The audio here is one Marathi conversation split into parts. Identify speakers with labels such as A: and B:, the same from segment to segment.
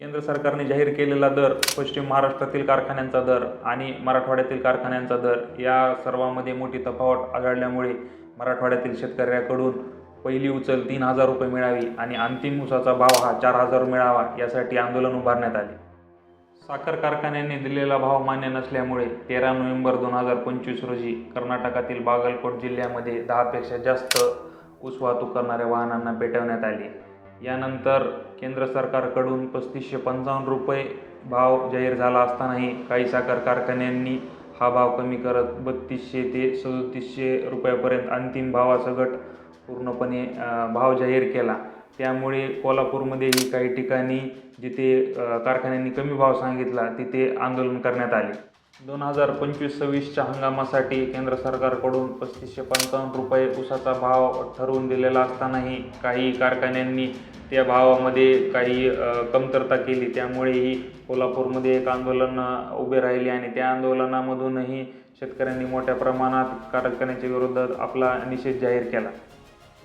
A: केंद्र सरकारने जाहीर केलेला दर पश्चिम महाराष्ट्रातील कारखान्यांचा दर आणि मराठवाड्यातील कारखान्यांचा दर या सर्वांमध्ये मोठी तफावत आढळल्यामुळे मराठवाड्यातील शेतकऱ्याकडून पहिली उचल तीन हजार रुपये मिळावी आणि अंतिम उसाचा भाव हा चार हजार मिळावा यासाठी आंदोलन उभारण्यात आले. साखर कारखान्यांनी दिलेला भाव मान्य नसल्यामुळे तेरा नोव्हेंबर दोन हजार पंचवीस रोजी कर्नाटकातील बागलकोट जिल्ह्यामध्ये दहापेक्षा जास्त ऊस वाहतूक करणाऱ्या वाहनांना पेटवण्यात आले. यानंतर केंद्र सरकारकडून पस्तीसशे पंचावन्न रुपये भाव जाहीर झाला असतानाही काही साखर कारखान्यांनी हा भाव कमी करत बत्तीसशे ते सदोतीसशे रुपयापर्यंत अंतिम भावासकट पूर्णपणे भाव जाहीर केला. त्यामुळे कोल्हापूरमध्येही काही ठिकाणी जिथे कारखान्यांनी कमी भाव सांगितला तिथे आंदोलन करण्यात आले. दोन हजार पंचवीस सव्वीसच्या हंगामासाठी केंद्र सरकारकडून पस्तीसशे पंचावन्न रुपये ऊसाचा भाव ठरवून दिलेला असतानाही काही कारखान्यांनी त्या भावामध्ये काही कमतरता केली. त्यामुळेही कोल्हापूरमध्ये एक आंदोलन उभे राहिले आणि त्या आंदोलनामधूनही शेतकऱ्यांनी मोठ्या प्रमाणात कारखान्याच्या विरोधात आपला निषेध जाहीर केला.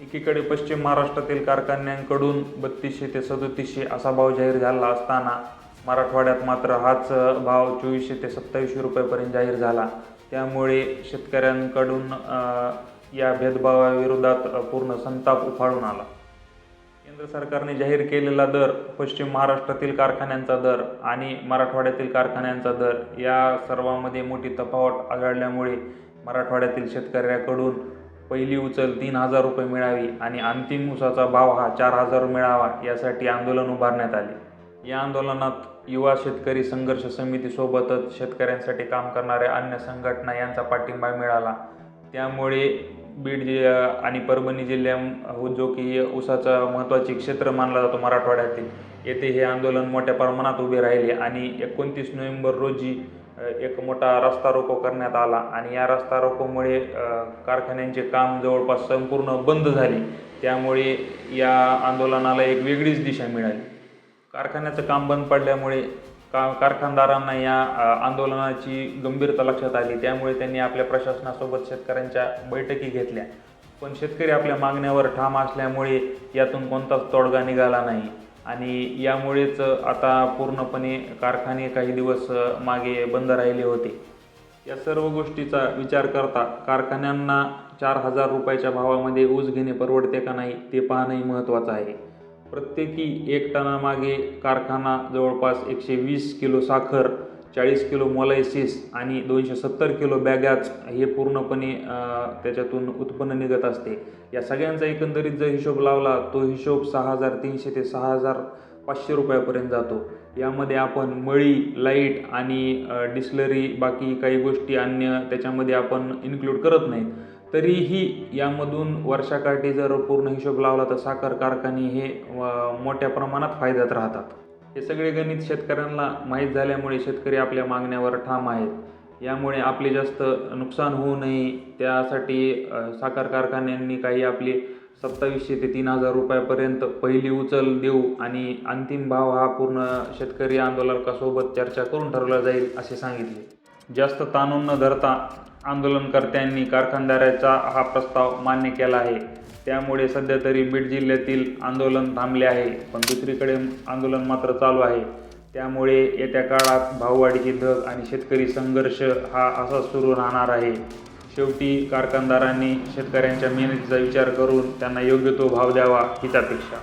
A: एकीकडे पश्चिम महाराष्ट्रातील कारखान्यांकडून बत्तीसशे ते सदोतीसशे असा भाव जाहीर झाला असताना मराठवाड्यात मात्र हाच भाव चोवीसशे ते सत्तावीसशे रुपयापर्यंत जाहीर झाला. त्यामुळे शेतकऱ्यांकडून या भेदभावाविरोधात पूर्ण संताप उफाळून आला. केंद्र सरकारने जाहीर केलेला दर पश्चिम महाराष्ट्रातील कारखान्यांचा दर आणि मराठवाड्यातील कारखान्यांचा दर या सर्वांमध्ये मोठी तफावत आढळल्यामुळे मराठवाड्यातील शेतकऱ्याकडून पहिली उचल तीन हजार रुपये मिळावी आणि अंतिम उसाचा भाव हा चार हजार मिळावा यासाठी आंदोलन उभारण्यात आले. या आंदोलनात युवा शेतकरी संघर्ष समितीसोबतच शेतकऱ्यांसाठी काम करणाऱ्या अन्य संघटना यांचा पाठिंबा मिळाला. त्यामुळे बीड जि आणि परभणी जिल्ह्या जो की ऊसाचा महत्त्वाचे क्षेत्र मानला जातो मराठवाड्यातील. येथे हे आंदोलन मोठ्या प्रमाणात उभे राहिले आणि एकोणतीस नोव्हेंबर रोजी एक मोठा रस्ता रोको करण्यात आला आणि या रस्ता रोकोमुळे कारखान्यांचे काम जवळपास संपूर्ण बंद झाले. त्यामुळे या आंदोलनाला एक वेगळीच दिशा मिळाली. कारखान्याचं काम बंद पडल्यामुळे का कारखानदारांना या आंदोलनाची गंभीरता लक्षात आली. त्यामुळे त्यांनी आपल्या प्रशासनासोबत शेतकऱ्यांच्या बैठकी घेतल्या. पण शेतकरी आपल्या मागण्यावर ठाम असल्यामुळे यातून कोणताच तोडगा निघाला नाही. आणि यामुळेच आता पूर्णपणे कारखाने काही दिवस मागे बंद राहिले होते. या सर्व गोष्टीचा विचार करता कारखान्यांना चार हजार रुपयाच्या भावामध्ये ऊस घेणे परवडते का नाही ते पाहणंही महत्त्वाचं आहे. प्रत्येकी एक टनामागे कारखाना जवळपास एकशे वीस किलो साखर चाळीस किलो मोलायसिस आणि दोनशे सत्तर किलो बॅगॅज हे पूर्णपणे त्याच्यातून उत्पन्न निघत असते. या सगळ्यांचा एकंदरीत जर हिशोब लावला तो हिशोब सहा हजार तीनशे ते सहा हजार पाचशे रुपयापर्यंत जातो. यामध्ये आपण मळी लाइट आणि डिस्लरी बाकी काही गोष्टी अन्य त्याच्यामध्ये आपण इन्क्लूड करत नाही तरीही यामधून वर्षाकाठी जर पूर्ण हिशोब लावला तर साखर कारखाने हे मोठ्या प्रमाणात फायद्यात राहतात. हे सगळे गणित शेतकऱ्यांना माहीत झाल्यामुळे शेतकरी आपल्या मागण्यावर ठाम आहेत. यामुळे आपले जास्त नुकसान होऊ नये. त्यासाठी साखर कारखान्यांनी काही आपले सत्तावीसशे ते तीन हजार रुपयापर्यंत पहिली उचल देऊ आणि अंतिम भाव हा पूर्ण शेतकरी आंदोलकासोबत चर्चा करून ठरवला जाईल असे सांगितले. जास्त ताणून न धरता आंदोलनकर्त्यांनी कारखानदाराचा हा प्रस्ताव मान्य केला आहे. त्यामुळे सध्या तरी बीड जिल्ह्यातील आंदोलन थांबले आहे पण दुसरीकडे आंदोलन मात्र चालू आहे. त्यामुळे येत्या काळात भाववाढीची धग आणि शेतकरी संघर्ष हा असा सुरू राहणार आहे. शेवटी कारखानदारांनी शेतकऱ्यांच्या मेहनतीचा विचार करून त्यांना योग्य तो भाव द्यावा हीच अपेक्षा.